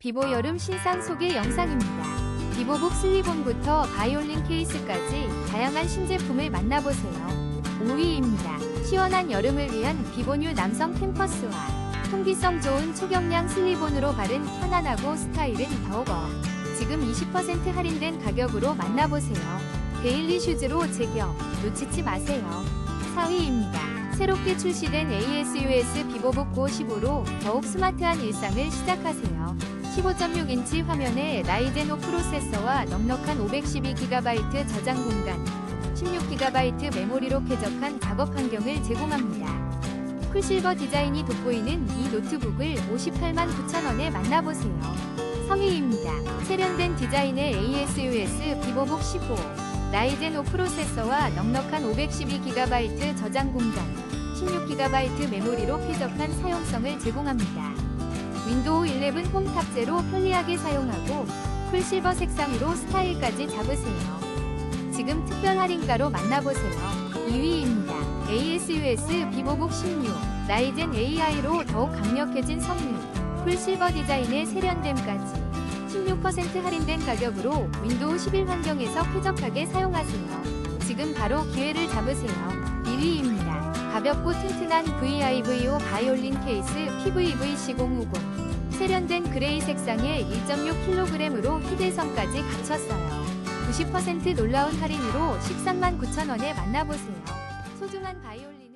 비보 여름 신상 소개 영상입니다. 비보북 슬리본부터 바이올린 케이스까지 다양한 신제품을 만나보세요. 5위입니다. 시원한 여름을 위한 비보뉴 남성 캠퍼스와 통기성 좋은 초경량 슬리본으로 바른 편안하고 스타일은 더욱 어. 지금 20% 할인된 가격으로 만나보세요. 데일리 슈즈로 제격, 놓치지 마세요. 4위입니다. 새롭게 출시된 ASUS 비보북 고 15로 더욱 스마트한 일상을 시작하세요. 15.6인치 화면에 라이젠 5 프로세서와 넉넉한 512GB 저장 공간, 16GB 메모리로 쾌적한 작업 환경을 제공합니다. 쿨실버 디자인이 돋보이는 이 노트북을 58만 9천원에 만나보세요. 3위입니다. 세련된 디자인의 ASUS 비보북 15 라이젠 5 프로세서와 넉넉한 512GB 저장 공간, 16GB 메모리로 쾌적한 사용성을 제공합니다. 윈도우 11 홈 탑재로 편리하게 사용하고 쿨실버 색상으로 스타일까지 잡으세요. 지금 특별 할인가로 만나보세요. 2위입니다. ASUS 비보북 16 라이젠 AI로 더욱 강력해진 성능 쿨실버 디자인의 세련됨까지 16% 할인된 가격으로 윈도우 11 환경에서 쾌적하게 사용하세요. 지금 바로 기회를 잡으세요. 1위입니다. 가볍고 튼튼한 VIVO 바이올린 케이스 PVVC050 세련된 그레이 색상의 1.6kg으로 휴대성까지 갖췄어요. 90% 놀라운 할인으로 13만 9천원에 만나보세요. 소중한 바이올린